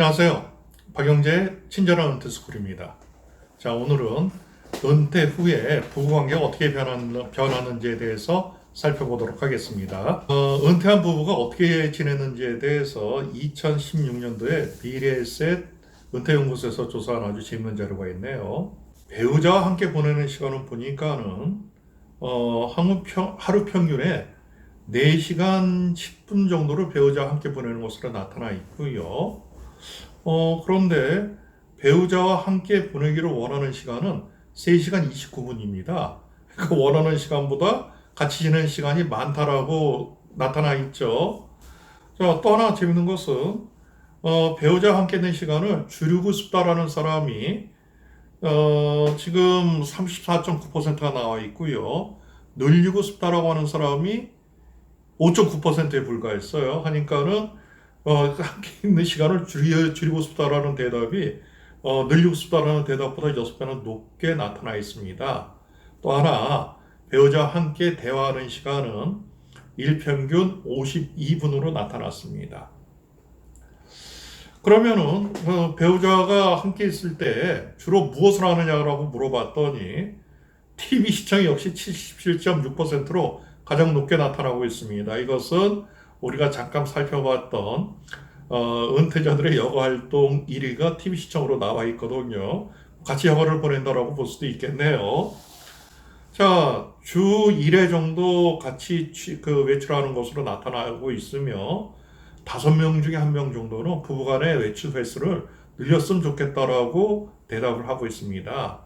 안녕하세요. 박영재 친절한 은퇴스쿨입니다. 자, 오늘은 은퇴 후에 부부관계가 어떻게 변하는, 변하는지에 대해서 살펴보도록 하겠습니다. 어, 은퇴한 부부가 어떻게 지내는지에 대해서 2016년도에 미래에셋 은퇴연구소에서 조사한 아주 재밌는 자료가 있네요. 배우자와 함께 보내는 시간을 보니까는 어, 평, 하루 평균에 4시간 10분 정도를 배우자와 함께 보내는 것으로 나타나 있고요. 어, 그런데 배우자와 함께 보내기를 원하는 시간은 3시간 29분입니다. 그 원하는 시간보다 같이 지내는 시간이 많다라고 나타나 있죠. 자, 또 하나 재밌는 것은 어, 배우자와 함께 있는 시간을 줄이고 싶다라는 사람이 어, 지금 34.9%가 나와 있고요. 늘리고 싶다라고 하는 사람이 5.9%에 불과했어요. 하니까는 어, 함께 있는 시간을 줄여, 줄이고 싶다라는 대답이 어, 늘리고 싶다라는 대답보다 6배나 높게 나타나 있습니다. 또 하나 배우자와 함께 대화하는 시간은 일평균 52분으로 나타났습니다. 그러면은 어, 배우자가 함께 있을 때 주로 무엇을 하느냐라고 물어봤더니 TV 시청이 역시 77.6%로 가장 높게 나타나고 있습니다. 이것은 우리가 잠깐 살펴봤던 어, 은퇴자들의 여가 활동 1위가 TV 시청으로 나와 있거든요. 같이 여가를 보낸다라고 볼 수도 있겠네요. 자, 주 1회 정도 같이 취- 그 외출하는 것으로 나타나고 있으며 다섯 명 중에 한 명 정도는 부부간의 외출 횟수를 늘렸으면 좋겠다라고 대답을 하고 있습니다.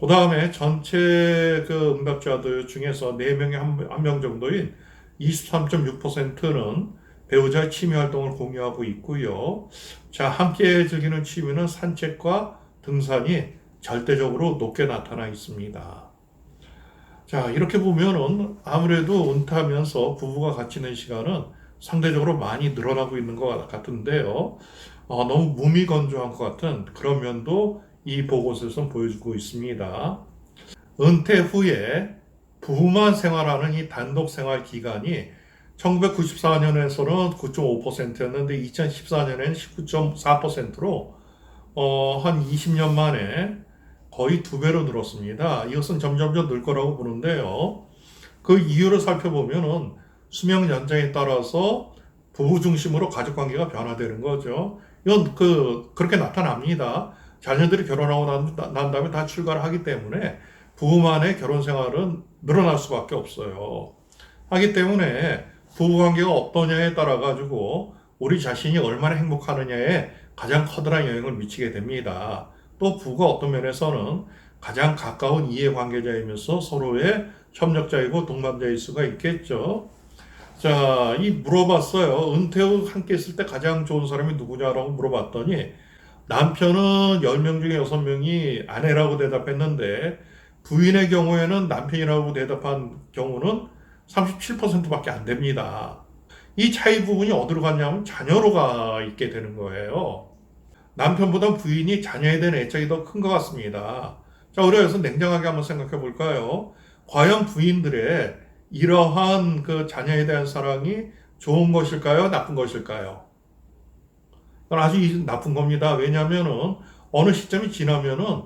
그 다음에 전체 그 응답자들 중에서 4명에 한명 정도인 23.6%는 배우자의 취미 활동을 공유하고 있고요. 자, 함께 즐기는 취미는 산책과 등산이 절대적으로 높게 나타나 있습니다. 자, 이렇게 보면은 아무래도 은퇴하면서 부부가 같이 있는 시간은 상대적으로 많이 늘어나고 있는 것 같은데요. 어, 너무 무미건조한 것 같은 그런 면도 이 보고서에서 보여주고 있습니다. 은퇴 후에 부부만 생활하는 이 단독 생활 기간이 1994년에서는 9.5%였는데 2014년에는 19.4%로 어, 한 20년 만에 거의 두 배로 늘었습니다. 이것은 점점점 늘 거라고 보는데요. 그 이유를 살펴보면은 수명 연장에 따라서 부부 중심으로 가족 관계가 변화되는 거죠. 이건 그 그렇게 나타납니다. 자녀들이 결혼하고 난, 난 다음에 다 출가를 하기 때문에 부부만의 결혼 생활은 늘어날 수밖에 없어요. 하기 때문에 부부 관계가 어떠냐에 따라 가지고 우리 자신이 얼마나 행복하느냐에 가장 커다란 영향을 미치게 됩니다. 또 부가 어떤 면에서는 가장 가까운 이해 관계자이면서 서로의 협력자이고 동반자일 수가 있겠죠. 자, 이 물어봤어요. 은퇴 후 함께 있을 때 가장 좋은 사람이 누구냐라고 물어봤더니 남편은 10명 중에 6명이 아내라고 대답했는데 부인의 경우에는 남편이라고 대답한 경우는 37%밖에 안 됩니다. 이 차이 부분이 어디로 갔냐면 자녀로 가 있게 되는 거예요. 남편보다 부인이 자녀에 대한 애착이 더 큰 것 같습니다. 자, 그래서 냉정하게 한번 생각해 볼까요? 과연 부인들의 이러한 그 자녀에 대한 사랑이 좋은 것일까요? 나쁜 것일까요? 아주 이- 나쁜 겁니다. 왜냐하면은 어느 시점이 지나면은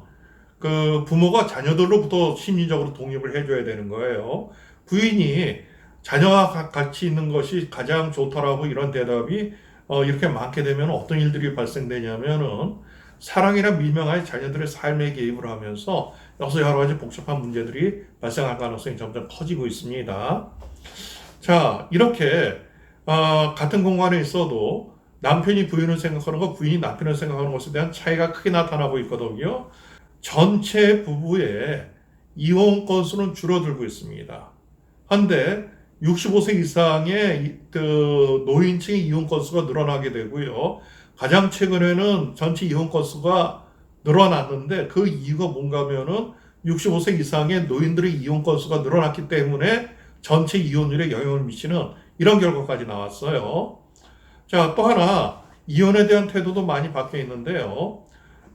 그 부모가 자녀들로부터 심리적으로 독립을 해줘야 되는 거예요. 부인이 자녀와 가- 같이 있는 것이 가장 좋다라고 이런 대답이 어, 이렇게 많게 되면 어떤 일들이 발생되냐면은 사랑이나 밀명하에 자녀들의 삶에 개입을 하면서 여기서 여러 가지 복잡한 문제들이 발생할 가능성이 점점 커지고 있습니다. 자, 이렇게 어, 같은 공간에 있어도 남편이 부인을 생각하는 것, 부인이 남편을 생각하는 것에 대한 차이가 크게 나타나고 있거든요. 전체 부부의 이혼 건수는 줄어들고 있습니다. 한데 65세 이상의 이- 그 노인층의 이혼 건수가 늘어나게 되고요. 가장 최근에는 전체 이혼 건수가 늘어났는데 그 이유가 뭔가 하면은 65세 이상의 노인들의 이혼 건수가 늘어났기 때문에 전체 이혼율에 영향을 미치는 이런 결과까지 나왔어요. 자, 또 하나 이혼에 대한 태도도 많이 바뀌어 있는데요.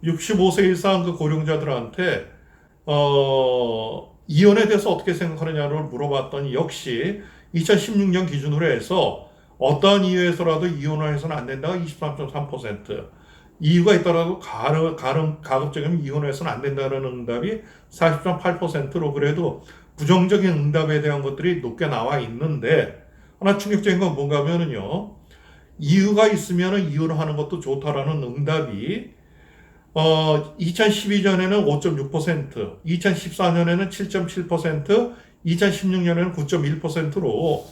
65세 이상 그 고령자들한테 어, 이혼에 대해서 어떻게 생각하느냐를 물어봤더니 역시 2016년 기준으로 해서 어떠한 이유에서라도 이혼을 해서는 안 된다가 23.3%, 이유가 있더라도 가름, 가름, 가급적이면 이혼해서는 안 된다는 응답이 40.8%로 그래도 부정적인 응답에 대한 것들이 높게 나와 있는데 하나 충격적인 건 뭔가 하면은요. 이유가 있으면 이혼하는 것도 좋다라는 응답이 어, 2012년에는 5.6%, 2014년에는 7.7%, 2016년에는 9.1%로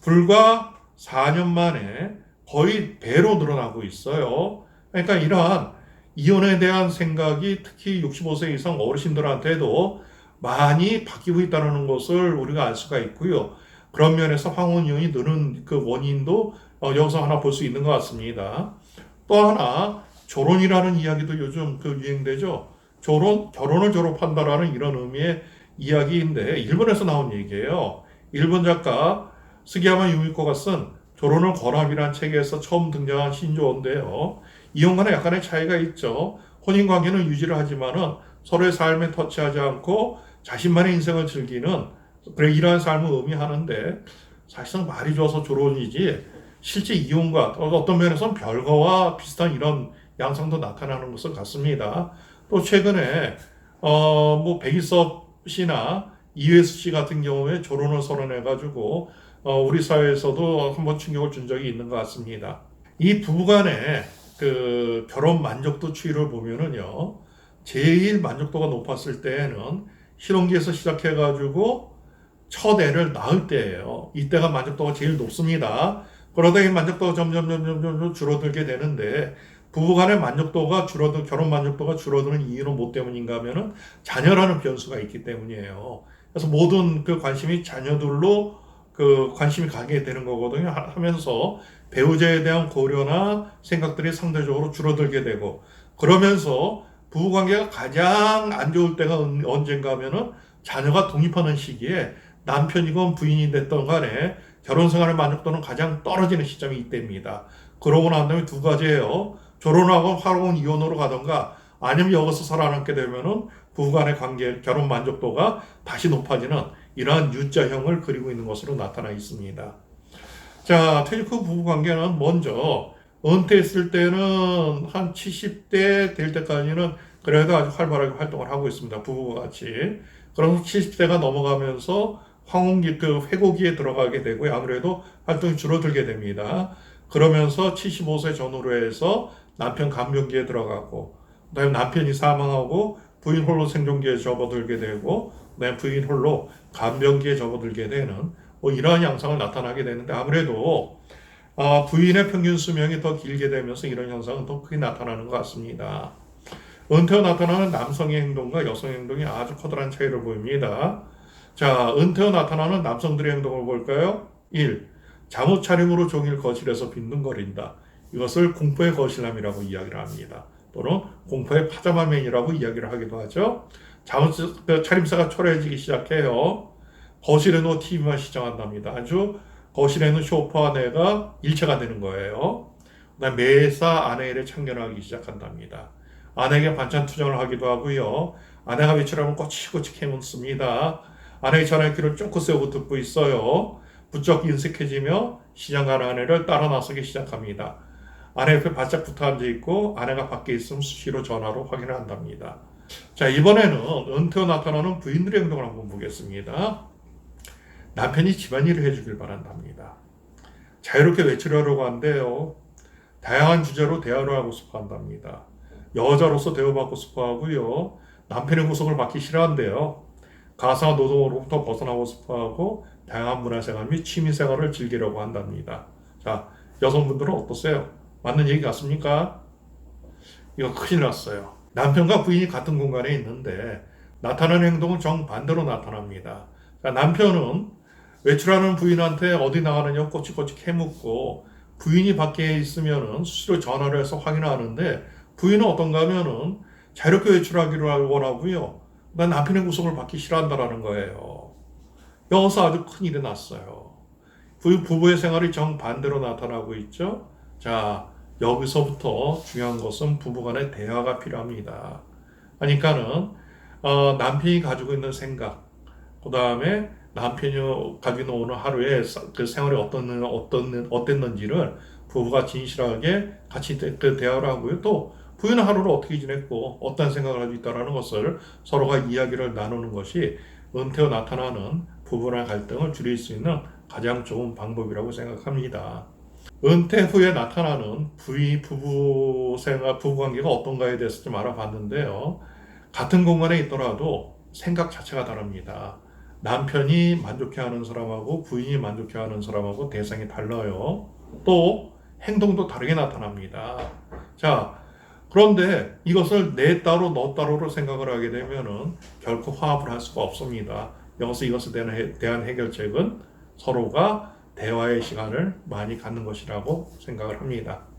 불과 4년 만에 거의 배로 늘어나고 있어요. 그러니까 이러한 이혼에 대한 생각이 특히 65세 이상 어르신들한테도 많이 바뀌고 있다는 것을 우리가 알 수가 있고요. 그런 면에서 황혼 이혼이 느는 그 원인도 어, 여기서 하나 볼 수 있는 것 같습니다. 또 하나 졸혼이라는 이야기도 요즘 그 유행되죠. 졸혼, 결혼을 졸업한다라는 이런 의미의 이야기인데 일본에서 나온 얘기예요. 일본 작가 스기야마 유미코가 쓴 졸혼을 권합이라는 책에서 처음 등장한 신조어인데요. 이혼과는 약간의 차이가 있죠. 혼인 관계는 유지를 하지만은 서로의 삶에 터치하지 않고 자신만의 인생을 즐기는 그래 이러한 삶을 의미하는데 사실상 말이 좋아서 졸혼이지 실제 이혼과 어떤 면에서는 별거와 비슷한 이런 양상도 나타나는 것을 같습니다. 또 최근에 어 뭐 백이섭 씨나 이회수 씨 같은 경우에 졸혼을 선언해 가지고 어 우리 사회에서도 한번 충격을 준 적이 있는 것 같습니다. 이 부부간의 그 결혼 만족도 추이를 보면은요, 제일 만족도가 높았을 때에는 실혼기에서 시작해 가지고 첫 애를 낳을 때예요. 이때가 만족도가 제일 높습니다. 그러다 이 만족도가 점점 점점 점점 줄어들게 되는데 부부간의 만족도가 줄어들 결혼 만족도가 줄어드는 이유는 뭐 때문인가 하면은 자녀라는 변수가 있기 때문이에요. 그래서 모든 그 관심이 자녀들로 그 관심이 가게 되는 거거든요. 하면서 배우자에 대한 고려나 생각들이 상대적으로 줄어들게 되고 그러면서 부부 관계가 가장 안 좋을 때가 언젠가 하면은 자녀가 독립하는 시기에 남편이건 부인이 됐던 간에 결혼 생활의 만족도는 가장 떨어지는 시점이 이때입니다. 그러고 난 다음에 두 가지예요. 결혼하고 화로운 이혼으로 가던가 아니면 여기서 살아남게 되면은 부부간의 관계, 결혼 만족도가 다시 높아지는 이러한 U자형을 그리고 있는 것으로 나타나 있습니다. 자, 퇴직 후 부부 관계는 먼저 은퇴했을 때는 한 70대 될 때까지는 그래도 아주 활발하게 활동을 하고 있습니다. 부부가 같이. 그럼 70대가 넘어가면서 황혼기 그 회고기에 들어가게 되고요. 아무래도 활동이 줄어들게 됩니다. 그러면서 75세 전후로 해서 남편 간병기에 들어가고 그다음에 남편이 사망하고 부인 홀로 생존기에 접어들게 되고 그다음에 부인 홀로 간병기에 접어들게 되는 뭐 이러한 양상을 나타나게 되는데 아무래도 어, 부인의 평균 수명이 더 길게 되면서 이런 현상은 더 크게 나타나는 것 같습니다. 은퇴 후 나타나는 남성의 행동과 여성의 행동이 아주 커다란 차이를 보입니다. 자, 은퇴 후 나타나는 남성들의 행동을 볼까요? 1. 잠옷 차림으로 종일 거실에서 빈둥거린다. 이것을 공포의 거실함이라고 이야기를 합니다. 또는 공포의 파자마맨이라고 이야기를 하기도 하죠. 잠옷 그 차림새가 초라해지기 시작해요. 거실에 놓 TV만 시청한답니다. 아주 거실에 는 쇼파 아내가 일체가 되는 거예요. 매사 아내를 참견하기 시작한답니다. 아내에게 반찬 투정을 하기도 하고요. 아내가 외출하면 꼬치꼬치 캐묻습니다. 아내의 전화기를 쫑긋 세우고 듣고 있어요. 부쩍 인색해지며 시장 가는 아내를 따라 나서기 시작합니다. 아내 옆에 바짝 붙어 앉아 있고 아내가 밖에 있으면 수시로 전화로 확인을 한답니다. 자, 이번에는 은퇴 후 나타나는 부인들의 행동을 한번 보겠습니다. 남편이 집안일을 해주길 바란답니다. 자유롭게 외출하려고 한대요. 다양한 주제로 대화를 하고 싶어 한답니다. 여자로서 대우받고 싶어 하고요. 남편의 구속을 받기 싫어한대요. 가사 노동으로부터 벗어나고 싶어 하고 다양한 문화생활 및 취미생활을 즐기려고 한답니다. 자, 여성분들은 어떠세요? 맞는 얘기 같습니까? 이거 큰일 났어요. 남편과 부인이 같은 공간에 있는데 나타나는 행동은 정반대로 나타납니다. 자, 남편은 외출하는 부인한테 어디 나가느냐 꼬치꼬치 캐묻고 부인이 밖에 있으면은 수시로 전화를 해서 확인하는데 부인은 어떤가 하면은 자유롭게 외출하기를 원하고요. 난 남편의 구속을 받기 싫어한다라는 거예요. 여기서 아주 큰일이 났어요. 부부의 생활이 정반대로 나타나고 있죠. 자, 여기서부터 중요한 것은 부부 간의 대화가 필요합니다. 그러니까는 어, 남편이 가지고 있는 생각, 그 다음에 남편이 가지고 오는 하루에 그 생활이 어떤 어떤 어땠는지를 부부가 진실하게 같이 그 대화를 하고요. 또 부인은 하루를 어떻게 지냈고 어떤 생각을 하고 있다라는 것을 서로가 이야기를 나누는 것이 은퇴 후 나타나는 부부의 갈등을 줄일 수 있는 가장 좋은 방법이라고 생각합니다. 은퇴 후에 나타나는 부인 부부 생활 부부 관계가 어떤가에 대해서 좀 알아봤는데요. 같은 공간에 있더라도 생각 자체가 다릅니다. 남편이 만족해하는 사람하고 부인이 만족해하는 사람하고 대상이 달라요. 또 행동도 다르게 나타납니다. 자, 그런데 이것을 내 따로 너 따로로 생각을 하게 되면은 결코 화합을 할 수가 없습니다. 여기서 이것에 대한, 해결책은 서로가 대화의 시간을 많이 갖는 것이라고 생각을 합니다.